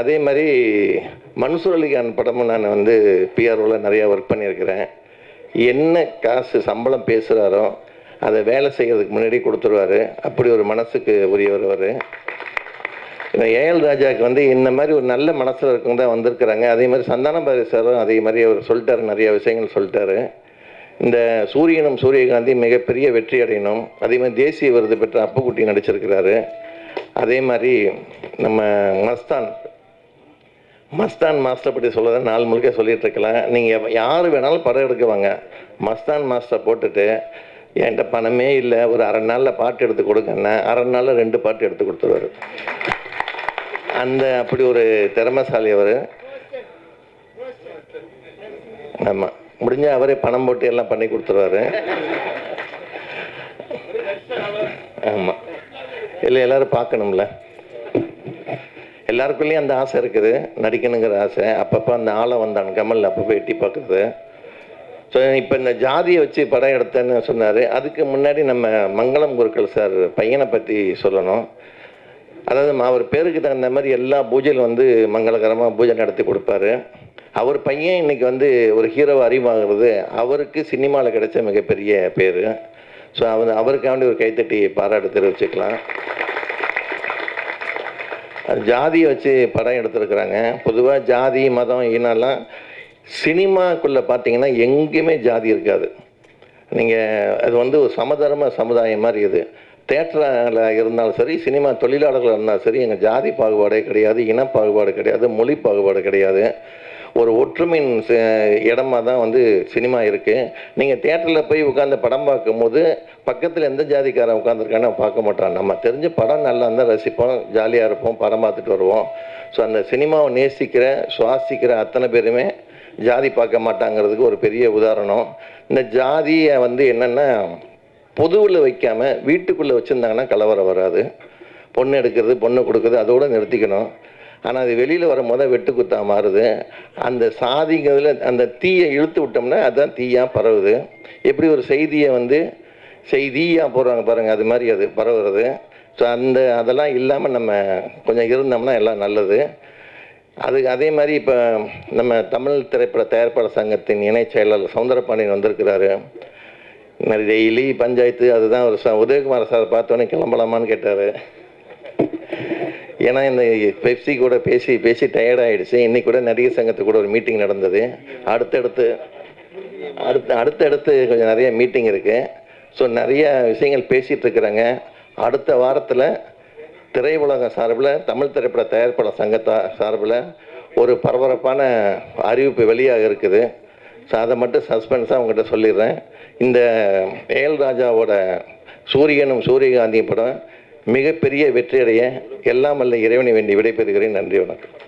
அதே மாதிரி மன்சூர் அலிகான் படமும் நான் வந்து பிஆர்ஓவில் நிறையா ஒர்க் பண்ணியிருக்கிறேன். என்ன காசு சம்பளம் பேசுகிறாரோ அதை வேலை செய்கிறதுக்கு முன்னாடி கொடுத்துருவாரு. அப்படி ஒரு மனசுக்கு உரியவர் அவர். இந்த ஏஎல் ராஜாவுக்கு வந்து இந்த மாதிரி ஒரு நல்ல மனசில் இருக்கவங்க தான் வந்திருக்கிறாங்க. அதே மாதிரி சந்தான பாரதி சாரும் அதே மாதிரி அவர் சொல்லிட்டாரு நிறைய விஷயங்கள் சொல்லிட்டாரு. இந்த சூரியனும் சூரியகாந்தி மிகப்பெரிய வெற்றி அடையணும். அதே மாதிரி தேசிய விருது பெற்ற அப்புக்குட்டி நடிச்சிருக்கிறாரு. அதே மாதிரி நம்ம மஸ்தான் மஸ்தான் மாஸ்டர் பற்றி சொல்லதை நாள் முழுக்க சொல்லிகிட்டு இருக்கலாம். நீங்கள் யார் வேணாலும் படம் எடுக்குவாங்க. மஸ்தான் மாஸ்டர் போட்டுட்டு என்கிட்ட பணமே இல்லை ஒரு அரை நாளில் பாட்டு எடுத்து கொடுங்கண்ணா. அரை நாளில் ரெண்டு பாட்டு எடுத்து கொடுத்துருவாரு. அந்த அப்படி ஒரு திறமைசாலி அவர். ஆமாம் முடிஞ்சால் அவரே பணம் போட்டு எல்லாம் பண்ணி கொடுத்துருவாரு. ஆமாம் இல்லை எல்லோரும் பார்க்கணும்ல. எல்லாருக்குள்ளேயும் அந்த ஆசை இருக்குது. நடிக்கணுங்கிற ஆசை. அப்பப்போ அந்த ஆளை வந்தான் கமல் அப்பப்போ எட்டி பார்க்குறது. ஸோ இப்போ இந்த ஜாதியை வச்சு படம் எடுத்தேன்னு சொன்னார். அதுக்கு முன்னாடி நம்ம மங்களம் குருக்கள் சார் பையனை பற்றி சொல்லணும். அதாவது அவர் பேருக்கு தகுந்த மாதிரி எல்லா பூஜையிலும் வந்து மங்களகரமாக பூஜை நடத்தி கொடுப்பாரு. அவர் பையன் இன்னைக்கு வந்து ஒரு ஹீரோவை அறிவாகிறது. அவருக்கு சினிமாவில் கிடைச்ச மிகப்பெரிய பேர். ஸோ அவர் அவருக்காண்டி ஒரு கைத்தட்டி பாராட்டு தெரிவிச்சுக்கலாம். ஜாதியை வச்சு படம் எடுத்திருக்கிறாங்க. பொதுவாக ஜாதி மதம் இனம்லாம் சினிமாக்குள்ளே பார்த்தீங்கன்னா எங்கேயுமே ஜாதி இருக்காது. நீங்கள் அது வந்து ஒரு சமதர்ம சமுதாயம் மாதிரி இது. தேட்டரில் இருந்தாலும் சரி சினிமா தொழிலாளர்கள் இருந்தாலும் சரி எங்கள் ஜாதி பாகுபாடே கிடையாது இன பாகுபாடு கிடையாது மொழி பாகுபாடு கிடையாது. ஒரு ஒற்றுமையின் ச- இடமா தான் வந்து சினிமா இருக்குது நீங்கள் தேட்டரில் போய் உட்காந்து படம் பார்க்கும்போது பக்கத்தில் எந்த ஜாதிக்காரன் உட்காந்துருக்கான்னு பார்க்க மாட்டான். நம்ம தெரிஞ்ச படம் நல்லா இருந்தால் ரசிப்போம் ஜாலியாக இருப்போம் படம் பார்த்துட்டு வருவோம். ஸோ அந்த சினிமாவை நேசிக்கிற சுவாசிக்கிற அத்தனை பேருமே ஜாதி பார்க்க மாட்டாங்கிறதுக்கு ஒரு பெரிய உதாரணம். இந்த ஜாதியை வந்து என்னென்னா பொதுவில் வைக்காமல் வீட்டுக்குள்ளே வச்சுருந்தாங்கன்னா கலவரம் வராது. பொண்ணு எடுக்கிறது பொண்ணு கொடுக்குறது அதோடு நிறுத்திக்கணும். ஆனால் அது வெளியில் வரும்போது வெட்டு குத்தா மாறுது. அந்த சாதிங்கிறதுல அந்த தீயை இழுத்து விட்டோம்னா அதுதான் தீயாக பரவுது. எப்படி ஒரு செய்தியை வந்து செய்தியாக போடுறாங்க பாருங்கள் அது மாதிரி அது பரவுறது. ஸோ அந்த அதெல்லாம் இல்லாமல் நம்ம கொஞ்சம் இருந்தோம்னா எல்லாம் நல்லது. அது அதே மாதிரி இப்போ நம்ம தமிழ் திரைப்பட தயாரிப்பாளர் சங்கத்தின் இணைச் செயலாளர் சவுந்தரபாண்டியன் வந்திருக்கிறாரு. மாதிரி டெய்லி பஞ்சாயத்து அதுதான் ஒரு ச உதயகுமார் சார் பார்த்தோன்னே கிளம்பலாமான்னு கேட்டார். ஏன்னா இந்த பெப்சி கூட பேசி பேசி டயர்ட் ஆகிடுச்சு இன்னைக்கு கூட நடிகர் சங்கத்து கூட ஒரு மீட்டிங் நடந்தது. அடுத்தடுத்து அடுத்து அடுத்தடுத்து கொஞ்சம் நிறைய மீட்டிங் இருக்குது ஸோ நிறைய விஷயங்கள் பேசிகிட்டு இருக்கிறாங்க. அடுத்த வாரத்தில் திரையுலகம் சார்பில் தமிழ் திரைப்பட தயாரிப்பாளர் சங்கத்தா சார்பில் ஒரு பரபரப்பான அறிவிப்பு வெளியாக இருக்குது. ஸோ அதை மட்டும் சஸ்பென்ஸாக உங்கள்கிட்ட சொல்லிடுறேன். இந்த ஏல் ராஜாவோட சூரியனும் சூரியகாந்தியும் படம் மிகப்பெரிய வெற்றியடைய எல்லாம் அல்ல இறைவனை வேண்டி விடைபெறுகிறேன். நன்றி வணக்கம்.